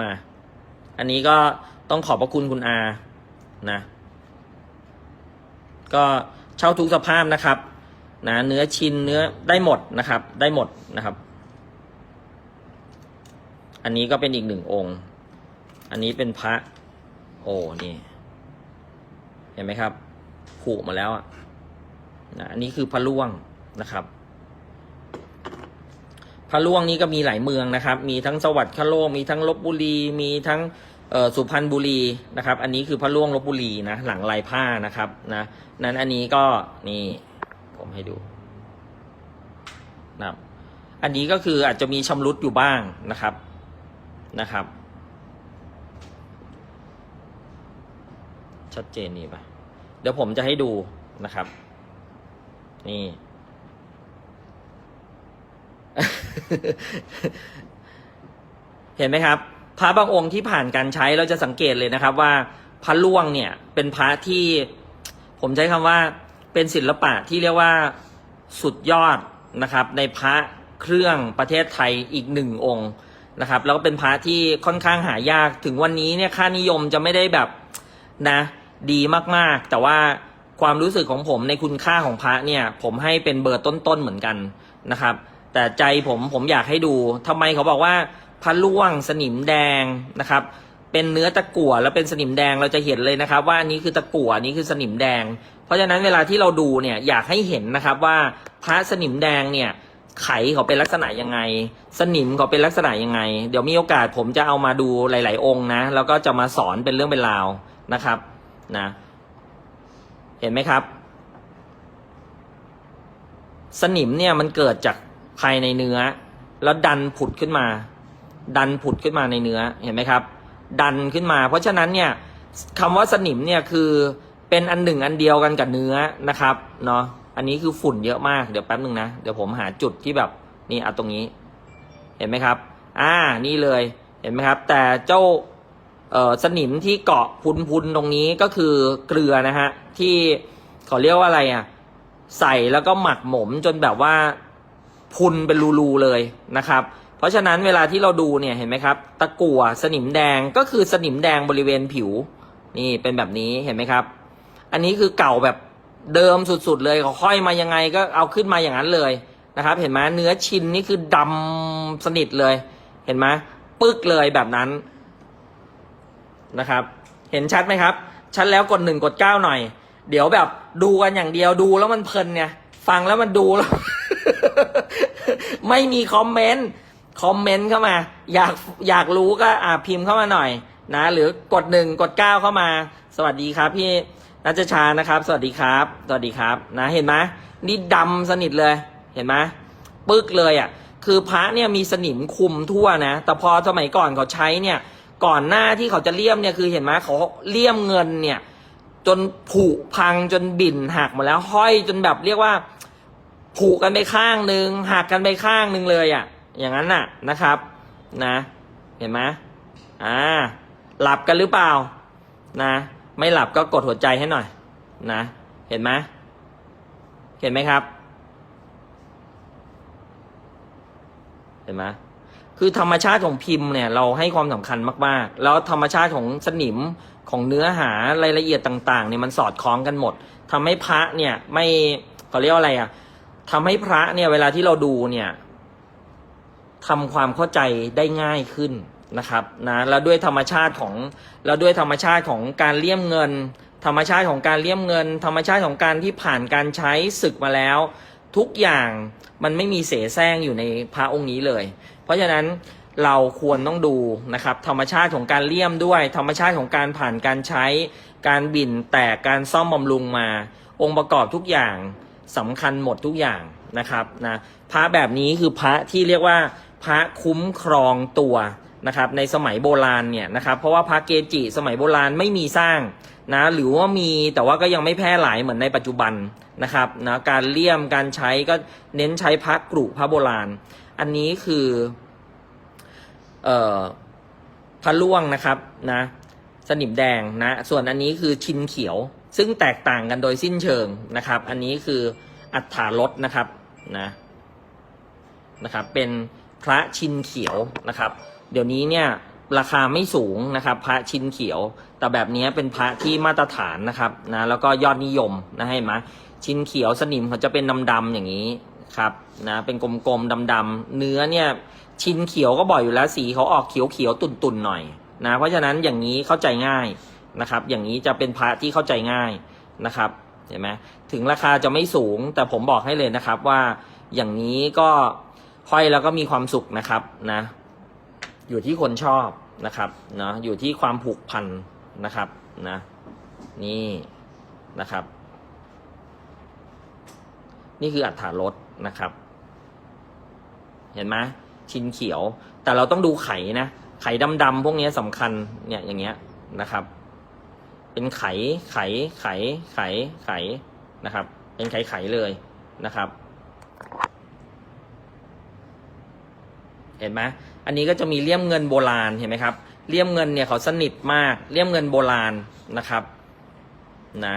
มา อันนี้ก็ต้องขอบพระคุณคุณอานะ ก็เช่าทุกสภาพนะครับนะเนื้อชิ้นเนื้อได้หมดนะครับ ได้หมดนะครับ อันนี้ก็เป็นอีกหนึ่งองค์ อันนี้เป็นพระ โอ้นี่ เห็นไหมครับ ผูกมาแล้วอะนะอันนี้คือพระล่วงนะครับ พระล่วงนี้ก็มีหลายเมืองนะครับ มีทั้งสวัสดิ์คโลกมีทั้งลบบุรี มีทั้งสุพรรณบุรีนะครับ อันนี้คือพระล่วงลบบุรีนะหลังลายผ้านะครับนะนั้นอันนี้ก็นี่ผมให้ดูนะอันนี้ก็คืออาจจะมีชำรุดอยู่บ้างนะครับนะครับ ชัดเจนนี่ปะเดี๋ยวผมจะให้ดูนะครับ นี่ เห็นไหมครับ พระบางองค์ที่ผ่านการใช้เราจะสังเกตเลยนะครับ ว่าพระล่วงเนี่ย เป็นพระที่ ผมใช้คำว่าเป็นศิลปะที่เรียกว่าสุดยอดนะครับ ในพระเครื่องประเทศไทยอีกหนึ่งองค์นะครับ แล้วก็เป็นพระที่ค่อนข้างหายากถึงวันนี้เนี่ยค่านิยมจะไม่ได้แบบนะ ดีมากๆ แต่ว่าความรู้สึกของผมในคุณค่าของพระเนี่ย ผมให้เป็นเบอร์ต้นๆเหมือนกันนะครับ แต่ใจผมผมอยากให้ดูทำไมเขาบอกว่าพระล่วงสนิมแดงนะครับ เป็นเนื้อตะกั่วแล้วเป็นสนิมแดงเราจะเห็นเลยนะครับ ว่านี้คือตะกั่วนนี้คือสนิมแดง เพราะฉะนั้นเวลาที่เราดูเนี่ยอยากให้เห็นนะครับว่าพระสนิมแดงเนี่ยไขเขาเป็นลักษณะยังไง สนิมเขาเป็นลักษณะยังไง เดี๋ยวมีโอกาสผมจะเอามาดูหลาย ๆ องค์นะ แล้วก็จะมาสอนเป็นเรื่องเป็นราวนะครับนะเห็นไหมครับ สนิมเนี่ยมันเกิดจาก ภายในเนื้อ แล้วดันผุดขึ้นมา ดันผุดขึ้นมาในเนื้อเห็นไหมครับ ดันขึ้นมา เพราะฉะนั้นเนี่ยคำว่าสนิมเนี่ยคือเป็นอันหนึ่งอันเดียวกันกับเนื้อนะครับเนาะอันนี้คือฝุ่นเยอะมากเดี๋ยวแป๊บหนึ่งนะเดี๋ยวผมหาจุดที่แบบนี่เอาตรงนี้ เห็นไหมครับ อ่านี่เลยเห็นไหมครับ แต่เจ้าเอ่อสนิมที่เกาะพุนๆตรงนี้ก็คือเกลือนะฮะที่เขาเรียกว่าอะไรอะใส่แล้วก็หมักหมมจนแบบว่า พุนเป็นรูๆเลยนะครับ เพราะฉะนั้นเวลาที่เราดูเนี่ยเห็นไหมครับ ตะกั่วสนิมแดงก็คือสนิมแดงบริเวณผิว นี่เป็นแบบนี้เห็นไหมครับ อันนี้คือเก่าแบบเดิมสุดๆเลยเขาค่อยมายังไงก็เอาขึ้นมาอย่างนั้นเลยนะครับ เห็นไหมเนื้อชิ้นนี่คือดำสนิทเลย เห็นไหมปึ๊กเลยแบบนั้นนะครับ เห็นชัดไหมครับ ชัดแล้วกดหนึ่งกดเก้าหน่อย เดี๋ยวแบบดูกันอย่างเดียวดูแล้วมันเพลินไงฟังแล้วมันดูแล้ว ไม่มีคอมเมนต์คอมเมนต์เข้ามา อยากอยากรู้ก็อ่าพิมพ์เข้ามาหน่อยนะ หรือกดหนึ่งกดเก้าเข้ามา สวัสดีครับ พี่นัชชานะครับ สวัสดีครับ สวัสดีครับนะเห็นไหมนี่ดำสนิทเลยเห็นไหมปึ๊กเลยอะ คือพระเนี่ยมีสนิมคุมทั่วนะ แต่พอสมัยก่อนเขาใช้เนี่ย ก่อนหน้าที่เขาจะเลี่ยมเนี่ยคือเห็นไหมเขาเลี่ยมเงินเนี่ย จนผุพังจนบิ่นหักหมดแล้วห้อยจนแบบเรียกว่า ผุกันไปข้างหนึ่งหักกันไปข้างหนึ่งเลยอะ่ะ อย่างนั้นน่ะนะครับ นะ เห็นไหมอ่า หลับกันหรือเปล่า นะ ไม่หลับก็กดหัวใจให้หน่อย นะ เห็นไหมเห็นไหมครับ เห็นไหมคือธรรมชาติของพิมพ์เนี่ย เราให้ความสำคัญมากๆ แล้วธรรมชาติของสนิมของเนื้อหารายละเอียดต่าง ๆ เนี่ยมันสอดคล้องกันหมดทำให้พระเนี่ย ไม่เขาเรียกว่าอะไรอะ ทำให้พระเนี่ยเวลาที่เราดูเนี่ยทำความเข้าใจได้ง่ายขึ้นนะครับนะแล้วด้วยธรรมชาติของแล้วด้วยธรรมชาติของการเลี่ยมเงิน ธรรมชาติของการเลี่ยมเงิน ธรรมชาติของการที่ผ่านการใช้ศึกมาแล้ว ทุกอย่างมันไม่มีเสแสร้งอยู่ในพระองค์นี้เลย เพราะฉะนั้นเราควรต้องดูนะครับธรรมชาติของการเลี่ยมด้วย ธรรมชาติของการผ่านการใช้ การบินแตกการซ่อมบำรุงมา องค์ประกอบทุกอย่าง สำคัญหมดทุกอย่างนะครับนะพระแบบนี้คือพระที่เรียกว่าพระคุ้มครองตัวนะครับในสมัยโบราณเนี่ยนะครับเพราะว่าพระเกจิสมัยโบราณไม่มีสร้างนะหรือว่ามีแต่ว่าก็ยังไม่แพร่หลายเหมือนในปัจจุบันนะครับนะการเลี่ยมการใช้ก็เน้นใช้พระกรุพระโบราณ อันนี้คือเอ่อพระล่วงนะครับนะสนิมแดงนะส่วนอันนี้คือชินเขียว ซึ่งแตกต่างกันโดยสิ้นเชิงนะครับ อันนี้คืออัฏฐารสนะครับนะนะครับ เป็นพระชินเขียวนะครับ เดี๋ยวนี้เนี่ยราคาไม่สูงนะครับ พระชินเขียว แต่แบบนี้เป็นพระที่มาตรฐานนะครับนะแล้วก็ยอดนิยมนะให้มาชินเขียวสนิมเขาจะเป็นดำๆอย่างนี้ครับนะเป็นกลมๆดำๆเนื้อเนี่ยชินเขียวก็บ่อยอยู่แล้วสีเขาออกเขียวๆตุ่นๆหน่อยนะเพราะฉะนั้นอย่างนี้เข้าใจง่าย นะครับ อย่างนี้จะเป็นพระที่เข้าใจง่ายนะครับ เห็นไหมถึงราคาจะไม่สูง แต่ผมบอกให้เลยนะครับว่าอย่างนี้ก็ห้อยแล้วก็มีความสุขนะครับนะ อยู่ที่คนชอบนะครับเนาะอยู่ที่ความผูกพันนะครับนะนี่นะครับ นี่คืออัฐารสนะครับ เห็นไหมชิ้นเขียว แต่เราต้องดูไข่นะ ไข่ดำๆพวกนี้สำคัญเนี่ยอย่างเงี้ยนะครับ เป็นไข่ไข่ไข่ไข่ไข่นะครับ เป็นไข่ไขเลยนะครับ เห็นไหมอันนี้ก็จะมีเลี่ยมเงินโบราณเห็นไหมครับเลี่ยมเงินเนี่ยเขาสนิทมากเลี่ยมเงินโบราณนะครับ นะ